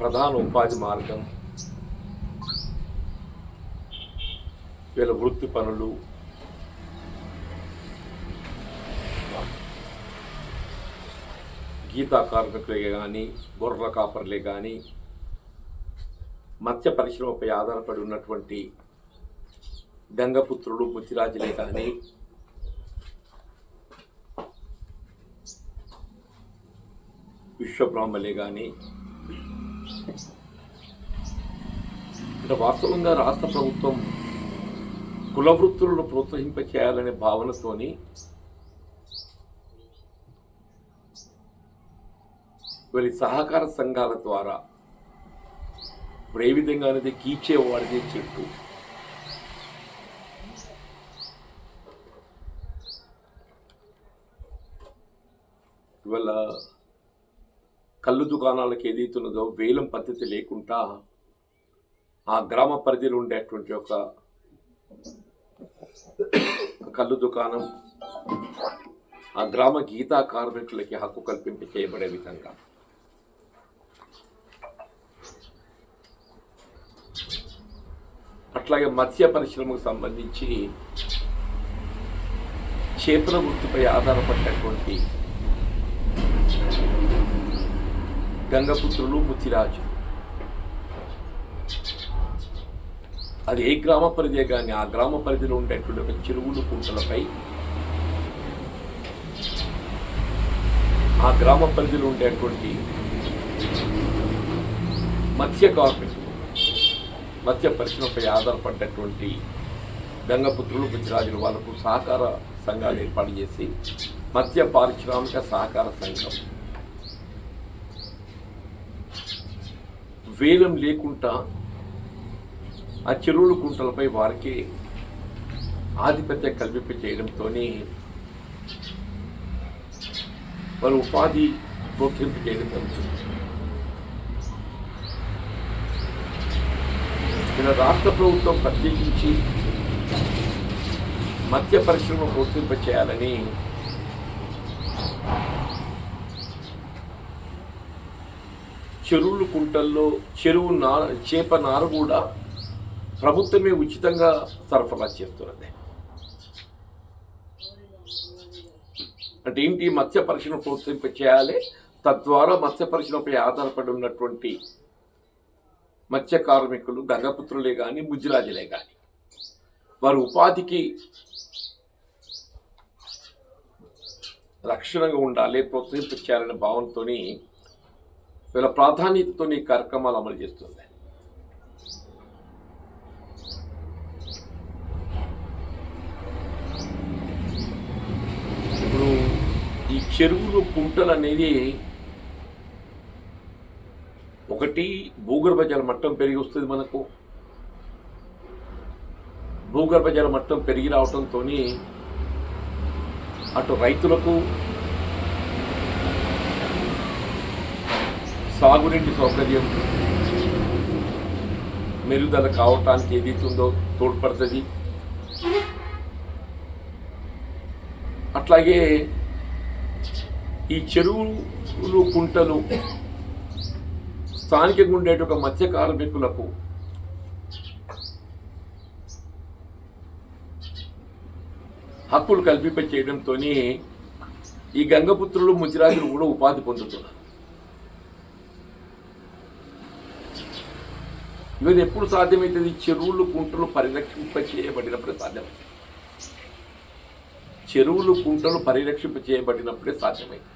ప్రధాన ఉపాధి మార్గం. వీళ్ళ వృత్తి పనులు. గీతా కార్మికులే కానీ గొర్రెల కాపర్లే కానీ మత్స్య పరిశ్రమపై ఆధారపడి ఉన్నటువంటి గంగపుత్రులు ముత్తిరాజులే కానీ విశ్వబ్రాహ్మలే కానీ అంటే వాస్తవంగా రాష్ట్ర ప్రభుత్వం కుల వృత్తులను ప్రోత్సహింప చేయాలనే భావనతోని వీరి సహకార సంఘాల ద్వారా ఇప్పుడు ఏ విధంగా అనేది కీచేవాడిదే చెట్టు. ఇవాళ కళ్ళు దుకాణాలకు ఏదైతున్నదో వేలం పద్ధతి లేకుండా ఆ గ్రామ పరిధిలో ఉండేటువంటి ఒక కళ్ళు దుకాణం ఆ గ్రామ గీతా కార్మికులకి హక్కు కల్పింప చేయబడే విధంగా. అట్లాగే మత్స్య పరిశ్రమకు సంబంధించి చేపల వృత్తిపై ఆధారపడినటువంటి గంగపుత్రులు ముత్తిరాజు అది ఏ గ్రామ పరిధి కానీ ఆ గ్రామ పరిధిలో ఉండేటువంటి ఒక చెరువులు కుంటలపై. ఆ గ్రామ పరిధిలో ఉండేటువంటి మత్స్య కార్మికులు మత్స్య పరిశ్రమపై ఆధారపడ్డటువంటి గంగపుత్రులు గుజరాజులు వాళ్ళకు సహకార సంఘాలు ఏర్పాటు చేసి మత్స్య పారిశ్రామిక సహకార సంఘం వేలం లేకుండా ఆ చెరువుల కుంటలపై వారికి ఆధిపత్యం కల్పింప చేయడంతో వారు ఉపాధి ప్రోత్సహింప చేయడం జరుగుతుంది. ఇలా రాష్ట్ర ప్రభుత్వం ప్రత్యేకించి మత్స్య పరిశ్రమ ప్రోత్సహింప చేయాలని చెరువులు కుంటల్లో చెరువు నార చేప నార కూడా ప్రభుత్వమే ఉచితంగా సరఫరా చేస్తున్నది. అంటే ఏంటి మత్స్య పరిశ్రమ ప్రోత్సహింప చేయాలి? తద్వారా మత్స్య పరిశ్రమపై ఆధారపడి ఉన్నటువంటి మత్స్య కార్మికులు గంగపుత్రులే కానీ ముజ్జిరాజులే కానీ వారు ఉపాధికి రక్షణగా ఉండాలి ప్రోత్సహింప చేయాలనే భావనతోని వీళ్ళ ప్రాధాన్యతతో ఈ కార్యక్రమాలు అమలు చేస్తుంది. ఇప్పుడు ఈ చెరువులు కుంటలు అనేది ఒకటి భూగర్భ జల మట్టం పెరిగి వస్తుంది మనకు. భూగర్భ జల మట్టం పెరిగి రావడంతో అటు రైతులకు సాగునీటి సౌకర్యం మెరుగుదల కావటానికి ఏదైతుందో తోడ్పడుతుంది. అట్లాగే ఈ చెరువులు కుంటలు స్థానికంగా ఉండేట ఒక మత్స్య కార్మికులకు హక్కులు కల్పింప చేయడంతో ఈ గంగపుత్రులు ముజిరాజులు కూడా ఉపాధి పొందుతున్నారు. ఇవన్నీ ఎప్పుడు సాధ్యమవుతుంది చెరువులు కుంటలు పరిరక్షింప చేయబడినప్పుడే సాధ్యమవుతుంది చెరువులు కుంటలు పరిరక్షింప చేయబడినప్పుడే సాధ్యమైంది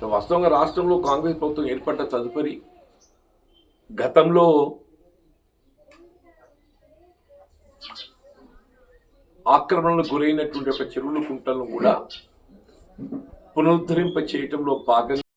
వాస్తవంగా రాష్ట్రంలో కాంగ్రెస్ ప్రభుత్వం ఏర్పడ్డ తదుపరి గతంలో ఆక్రమణలకు గురైనటువంటి ఒక చెరువులు కుంటలను కూడా పునరుద్ధరింప చేయటంలో భాగంగా